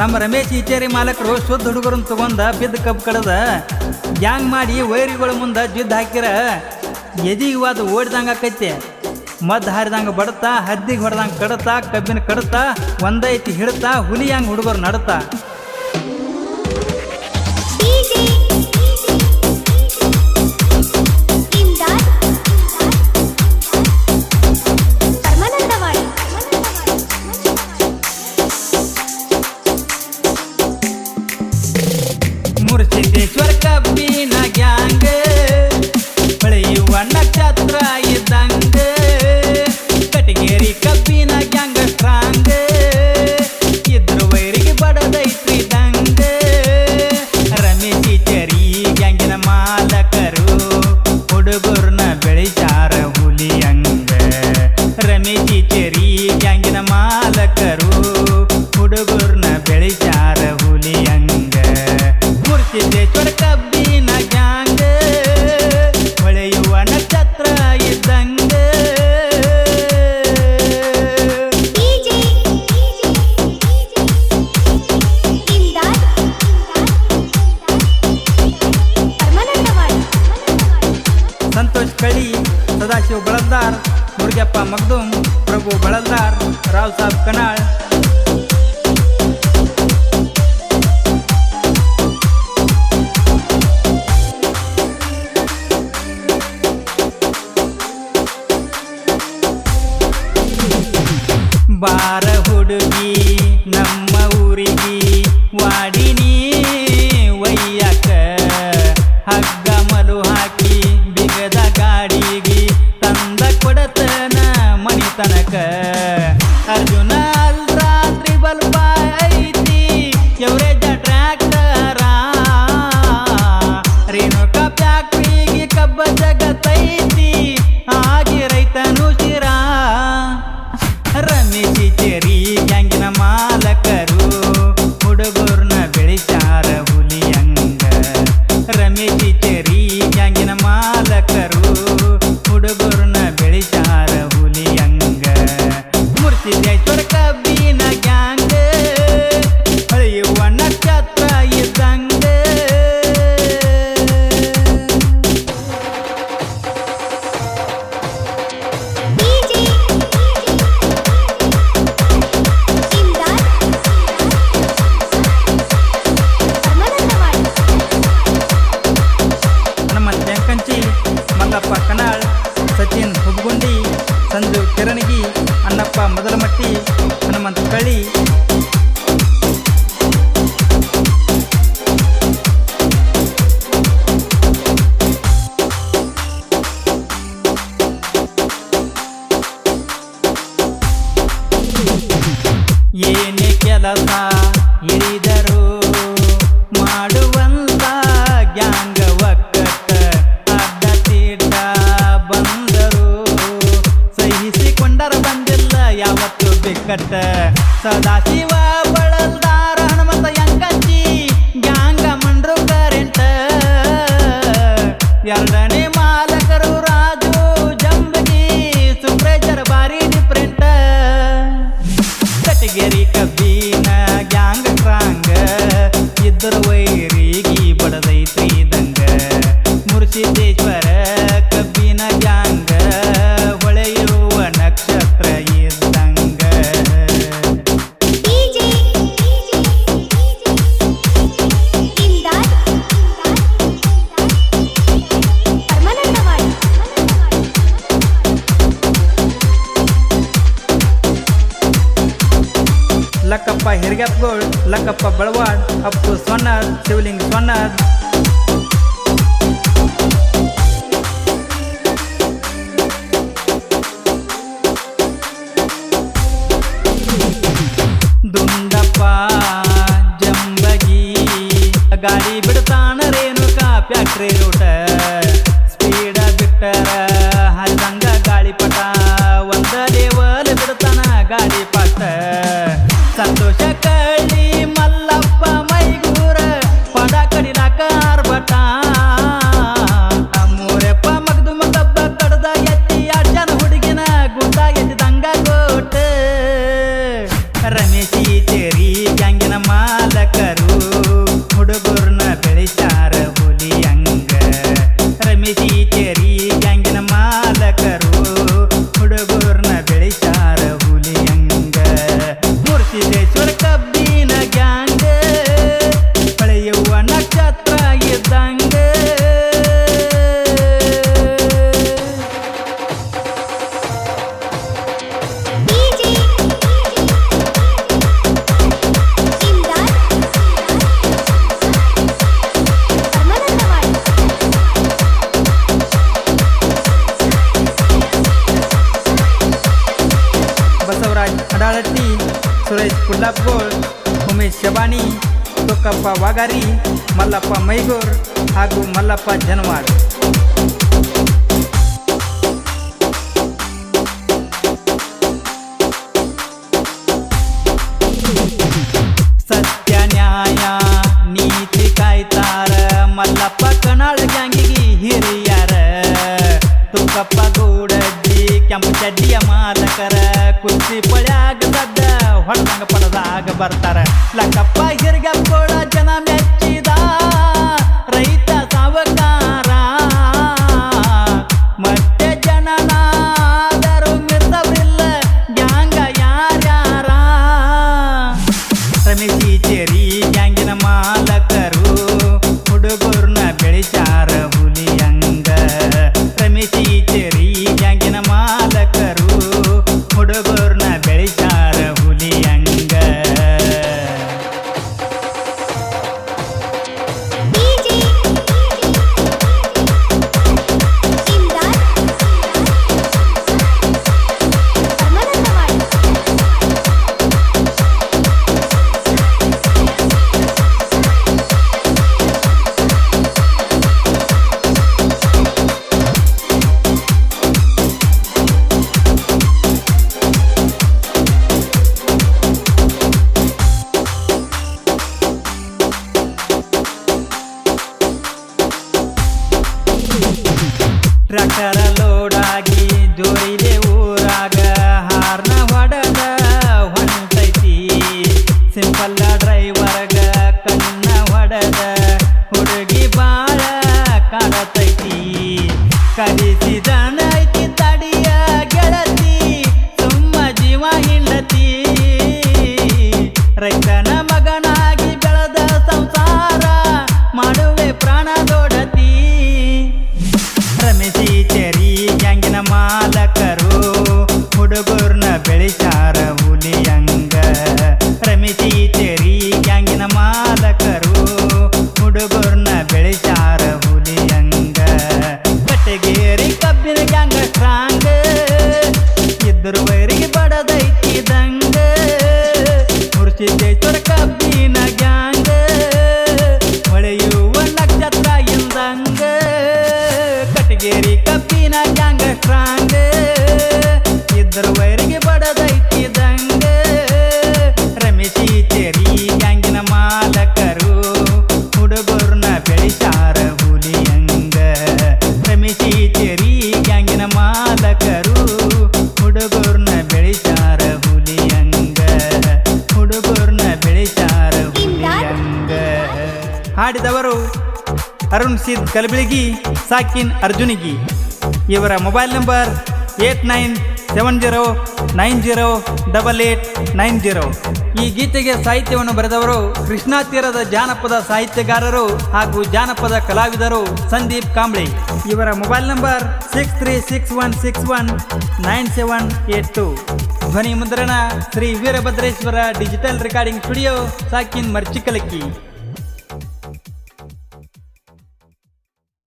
ನಮ್ಮ ರಮೇಶ್ ಈಚೇರಿ ಮಾಲಕರು ಶುದ್ಧ ಹುಡುಗರನ್ನು ತಗೊಂಡ ಬಿದ್ದ ಕಬ್ಬು ಕಡದ ಗ್ಯಾಂಗ್ ಮಾಡಿ ವೈರಿಗಳ ಮುಂದೆ ಜಿದ್ದು ಹಾಕಿರ. ಎದಿ ಅದು ಓಡ್ದಂಗೆ ಆಕೈತಿ. ಮದ್ದು ಹಾರಿದಂಗೆ ಬಡತಾ, ಹದ್ದಿಗೆ ಹೊಡೆದಂಗೆ ಕಡತಾ, ಕಬ್ಬಿನ ಕಡತಾ, ಒಂದೈತಿ ಹಿಡತಾ ಹುಲಿ ಹಂಗೆ ಹುಡುಗರು ನಡತಾ. Yeah. மாலை ಅನ್ನಪ್ಪ ಅಣ್ಣಪ್ಪ ಮೊದಲಮಟ್ಟಿ ಹನುಮಂತ ಕಳಿ ಏನೇ ಕೆಲಸ ಹಿಡಿದರು ಮಾಡುವಂತ so that ಗಪ್ಪಗೋಳ್ ಲಕ್ಕಪ್ಪ ಬಳವಾಡ್ ಅಪ್ಪು ಸ್ವನ್ನರ್ ಶಿವಲಿಂಗ್ ಸೊನ್ನರ್ ದುಂಡಪ್ಪ ಜಂಬಗಿ, ಗಾಡಿ ಬಿಡ್ತಾನ ಫ್ಯಾಕ್ಟರಿ ಫ್ಯಾಕ್ಟ್ರಿ ರೂಟ. ಸ್ಪೀಡ ಬಿಟ್ಟರ ಗಾಳಿ ಗಾಳಿಪಟ ಒಂದ ದೇವಲ್ ಬಿಡ್ತಾನ ಗಾಳಿಪ agarra ಸುರೇಶ್ ಕುಲ್ಲಾಪ್ಗೋಳ್ ಉಮೇಶ್ ಶಬಾನಿ ತುಕ್ಕಪ್ಪ ವಾಗಾರಿ ಮಲ್ಲಪ್ಪ ಮೈಗೂರ್ ಹಾಗೂ ಮಲ್ಲಪ್ಪ ಜನವಾಡ್ ಸತ್ಯ ನ್ಯಾಯ ನೀತಿ ಕಾಯ್ತಾರ ಮಲ್ಲಪ್ಪ ಕಣಾಳ ಗ್ಯಾಂಗಿಗಿ ಹಿರಿಯರ ತುಕ್ಕಪ್ಪ ಗೂಡಜ್ಜಿ ಕೆಂಪು ಚಡ್ಡಿಯ ಮಾಲಕರ ಕುರ್ಚಿ ಪಳ್ಯಾಗ ದಡ್ಡ ಹೊಡೆದಂಗ ಪಡದಾಗ ಬರ್ತಾರ. ಲಕ್ಕಪ್ಪ ಹಿರಿಗಪ್ಪೋಳ ಜನ ಮೆಚ್ಚಿದ ಟ್ರ್ಯಾಕ್ಟರ ಲೋಡಾಗಿ ಜೋರಿದೆ ಊರಾಗ ಹಾರ್ನ ಹೊಡದ ಹೊಂಟೈತಿ. ಸಿಂಪಲ್ ಡ್ರೈವರ್ಗ ಕಣ್ಣ ಹೊಡದ ಹುಡುಗಿ ಬಾಳ ಕಾಡತೈತಿ. ಕಲಿಸಿದಣ ಹಾಡಿದವರು ಅರುಣ್ ಸಿದ್ ಕಲಬೆಳಗಿ ಸಾಕಿನ್ ಅರ್ಜುನಿಗಿ. ಇವರ mobile number eight nine seven zero nine zero double eight nine zero. ಈ ಗೀತೆಗೆ ಸಾಹಿತ್ಯವನ್ನು ಬರೆದವರು ಕೃಷ್ಣಾ ತೀರದ ಜಾನಪದ ಸಾಹಿತ್ಯಗಾರರು ಹಾಗೂ ಜಾನಪದ ಕಲಾವಿದರು ಸಂದೀಪ್ ಕಾಂಬ್ಳೆ. ಇವರ mobile number six three six one six one nine seven eight two. ಧ್ವನಿ ಮುದ್ರಣ Shri Veerabhadreshwara digital recording studio, ಸಾಕಿನ್ ಮರ್ಚಿಕಲಕ್ಕಿ.